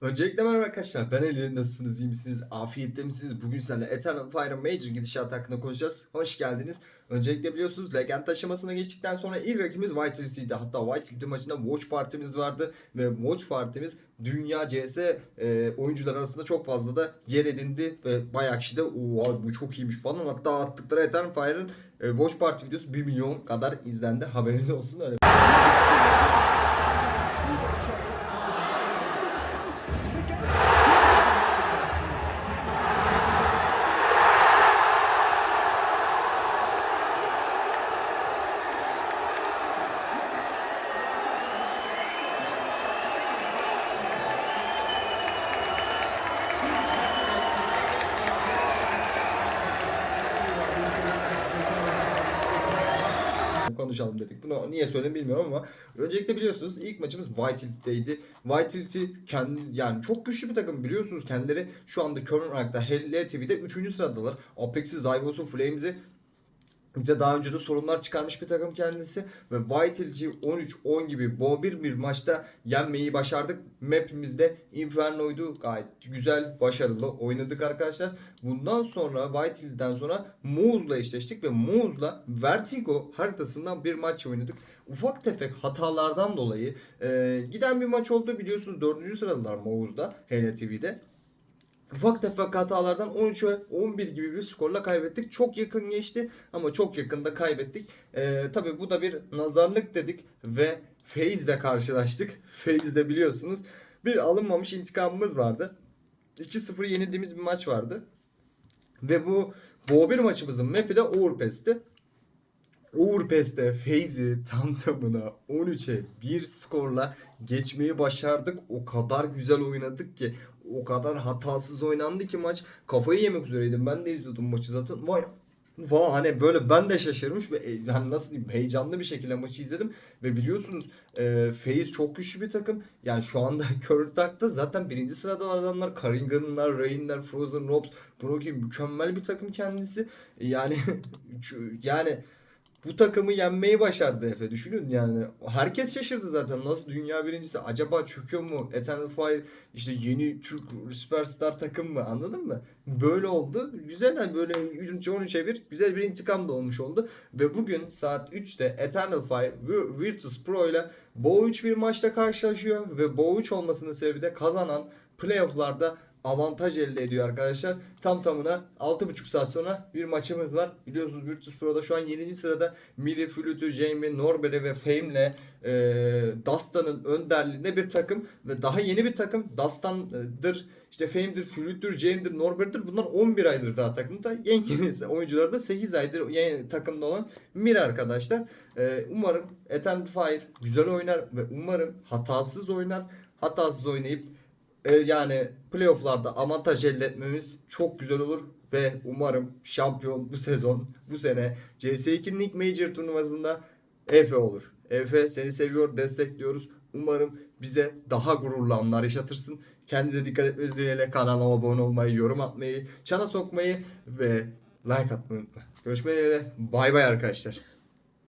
Öncelikle merhaba arkadaşlar. Ben Ali. Nasılsınız? iyi misiniz? Afiyette misiniz? Bugün seninle Eternal Fire Major gidişatı hakkında konuşacağız. Hoş geldiniz. Öncelikle biliyorsunuz Legend aşamasına geçtikten sonra ilk rakibimiz Vitality'ydi. Hatta Vitality maçında Watch Partimiz vardı. Ve Watch Partimiz Dünya CS e, oyuncular arasında çok fazla da yer edindi. Ve bayağı kişi de "Oo, bu çok iyiymiş falan. Hatta attıkları Eternal Fire'ın e, Watch Party videosu 1 milyon kadar izlendi. Haberiniz olsun öyle. Konuşalım dedik. Bunu niye söyledim bilmiyorum ama öncelikle biliyorsunuz ilk maçımız Vitality'deydi. Vitality kendi yani çok güçlü bir takım biliyorsunuz kendileri şu anda current rankta HLTV'de 3. sıradalar. Apex'i, Zybos'u, Flames'i bize daha önce de sorunlar çıkarmış bir takım kendisi ve Vitality 13-10 gibi bu bir maçta yenmeyi başardık. Map'imizde Inferno'ydu. Gayet güzel, başarılı oynadık arkadaşlar. Bundan sonra Vitality'den sonra Mouz'la eşleştik ve Mouz'la Vertigo haritasından bir maç oynadık. Ufak tefek hatalardan dolayı e, giden bir maç oldu biliyorsunuz 4. sıradalar Mouz'da HLTV'de. Ufak tefek hatalardan 13'e 11 gibi bir skorla kaybettik. Çok yakın geçti ama çok yakında kaybettik. Ee, Tabi bu da bir nazarlık dedik ve Faze'le karşılaştık. Faze'de biliyorsunuz bir alınmamış intikamımız vardı. 2-0 yenildiğimiz bir maç vardı. Ve bu Bo 1 maçımızın map'i de Overpass'ti. Overpass'te Faze'i tam tamına 13'e 1 skorla geçmeyi başardık. O kadar güzel oynadık ki o kadar hatasız oynandı ki maç. Kafayı yemek üzereydim. Ben de izliyordum maçı zaten. Vay falan hani böyle ben de şaşırmış ve e, hani nasıl diyeyim heyecanlı bir şekilde maçı izledim ve biliyorsunuz e, FaZe çok güçlü bir takım. Yani şu anda Dark'ta zaten birinci sırada adamlar Karringan'lar, Rain'ler, Frozen Robs, Broky mükemmel bir takım kendisi. Yani şu- yani bu takımı yenmeyi başardı Efe. Düşünün yani. Herkes şaşırdı zaten. Nasıl dünya birincisi? Acaba çöküyor mu? Eternal Fire işte yeni Türk süperstar takım mı? Anladın mı? Böyle oldu. Güzel böyle 13'e 1 güzel bir intikam da olmuş oldu. Ve bugün saat 3'te Eternal Fire Vir- Virtus Pro ile Bo 3 bir maçta karşılaşıyor ve Bo 3 olmasının sebebi de kazanan playofflarda avantaj elde ediyor arkadaşlar. Tam tamına 6,5 saat sonra bir maçımız var. Biliyorsunuz Virtus Pro'da şu an 7. sırada Miri, Flütü, Jamie, Norbere ve Fame'le e, Dastan'ın önderliğinde bir takım ve daha yeni bir takım Dastan'dır, işte Fame'dir, Flüt'tür, Jamie'dir, Norbere'dir. Bunlar 11 aydır daha takımda. En yenisi oyuncuları da 8 aydır yeni takımda olan Miri arkadaşlar. E, umarım Eternal Fire güzel oynar ve umarım hatasız oynar. Hatasız oynayıp e, yani playofflarda avantaj elde etmemiz çok güzel olur ve umarım şampiyon bu sezon bu sene CS2 Nick Major turnuvasında Efe olur. Efe seni seviyor, destekliyoruz. Umarım bize daha gururlu anlar yaşatırsın. Kendinize dikkat etmeniz dileğiyle kanala abone olmayı, yorum atmayı, çana sokmayı ve like atmayı unutmayın. Görüşmek üzere. Bay bay arkadaşlar.